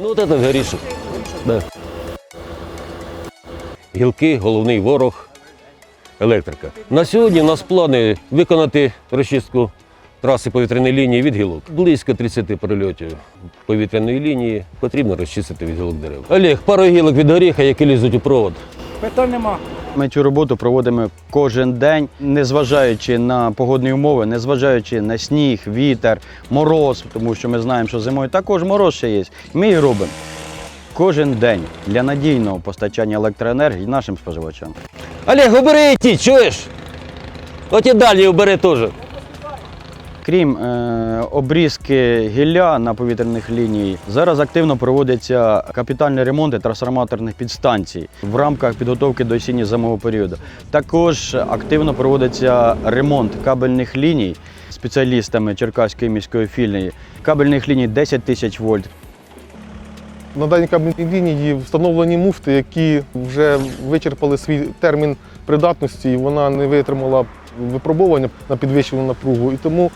Ну, от це горішок. Да. Гілки, головний ворог, електрика. На сьогодні у нас плани виконати розчистку траси повітряної лінії від гілок. Близько 30 прильотів повітряної лінії потрібно розчистити від гілок дерев. Олег, пару гілок від горіха, які лізуть у провод. Питань нема. Ми цю роботу проводимо кожен день, незважаючи на погодні умови, незважаючи на сніг, вітер, мороз, тому що ми знаємо, що зимою також мороз ще є. Ми її робимо кожен день для надійного постачання електроенергії нашим споживачам. Олег, убери ті, чуєш? От і далі убери теж. Крім е, обрізки гілля на повітряних ліній, зараз активно проводяться капітальні ремонти трансформаторних підстанцій в рамках підготовки до осінньо-зимового періоду. Також активно проводиться ремонт кабельних ліній спеціалістами Черкаської міської філії. Кабельних ліній 10 тисяч вольт, На даній кабельній лінії встановлені муфти, які вже вичерпали свій термін придатності, і вона не витримала випробування на підвищену напругу. І тому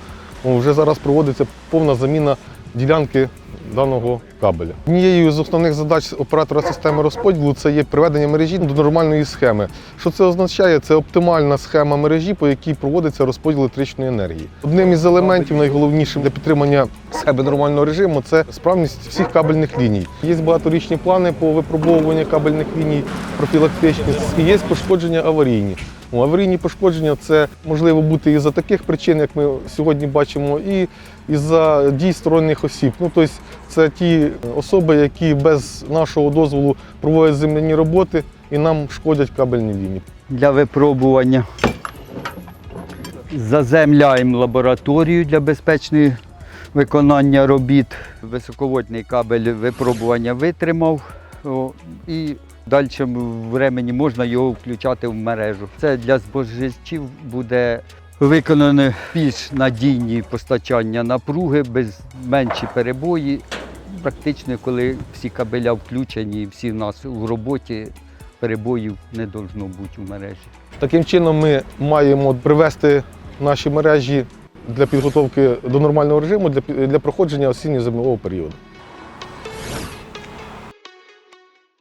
вже зараз проводиться повна заміна ділянки даного кабеля. Однією з основних задач оператора системи розподілу це є приведення мережі до нормальної схеми. Що це означає? Це оптимальна схема мережі, по якій проводиться розподіл електричної енергії. Одним із елементів найголовнішим для підтримання схеми нормального режиму це справність всіх кабельних ліній. Є багаторічні плани по випробовуванню кабельних ліній профілактичні і є пошкодження аварійні. Аварійні пошкодження це можливо бути із-за таких причин, як ми сьогодні бачимо, і із-за дій сторонніх осіб. Ну, тобто це ті особи, які без нашого дозволу проводять земляні роботи і нам шкодять кабельні лінії. для випробування. Заземляємо лабораторію для безпечного виконання робіт. Високовольтний кабель випробування витримав. І далі времені можна його включати в мережу. Це для споживачів буде виконане більш надійні постачання напруги, без менші перебої. Практично, коли всі кабеля включені, всі в нас в роботі, перебоїв не должно бути у мережі. Таким чином ми маємо привести наші мережі для підготовки до нормального режиму для, для проходження осінньо-зимового періоду.